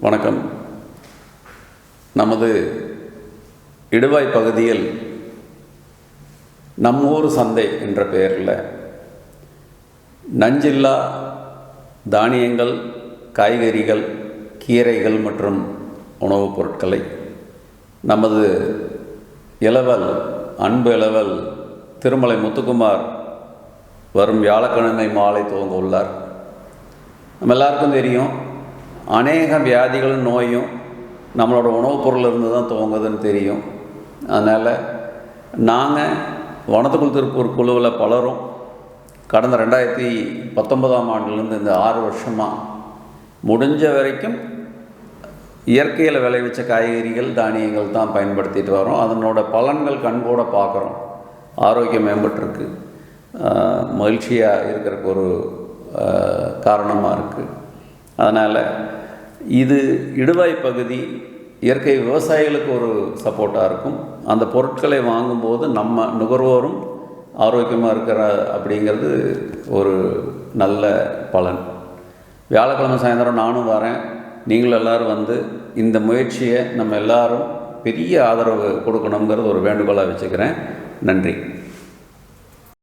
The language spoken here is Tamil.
வணக்கம். நமது இடுவாய் பகுதியில் நம்மூர் சந்தை என்ற பெயரில் நஞ்சில்லா தானியங்கள் காய்கறிகள் கீரைகள் மற்றும் உணவுப் பொருட்களை நமது இளவல் அன்பு இளவல் திருமலை முத்துக்குமார் வரும் வியாழக்கிழமை மாலை துவங்க உள்ளார். நம்ம எல்லாருக்கும் தெரியும் அநேக வியாதிகளும் நோயும் நம்மளோட உணவுப் பொருளிலிருந்து தான் துவங்குதுன்னு தெரியும். அதனால் நாங்கள் வனத்துக்குள் திருப்பூர் குழுவில் பலரும் கடந்த ரெண்டாயிரத்தி பத்தொன்பதாம் ஆண்டுலேருந்து இந்த ஆறு வருஷமாக முடிஞ்ச வரைக்கும் இயற்கையில் விளைவிச்ச காய்கறிகள் தானியங்கள் தான் பயன்படுத்திட்டு வரோம். அதனோட பலன்கள் கண்கூட பார்க்குறோம். ஆரோக்கியம் மேம்பட்டுருக்கு. மகிழ்ச்சியாக இருக்கிறக்கு ஒரு காரணமாக இருக்குது அதனால் இது இடுவாய் பகுதி இயற்கை விவசாயிகளுக்கு ஒரு சப்போர்ட்டாக இருக்கும். அந்த பொருட்களை வாங்கும்போது நம்ம நுகர்வோரும் ஆரோக்கியமாக இருக்கிற அப்படிங்கிறது ஒரு நல்ல பலன். வியாழக்கிழமை சாயந்தரம் நானும் வரேன். நீங்களும் எல்லோரும் வந்து இந்த முயற்சியை நம்ம எல்லாரும் பெரிய ஆதரவு கொடுக்கணுங்கிறது ஒரு வேண்டுகோளாக வச்சுக்கிறேன். நன்றி.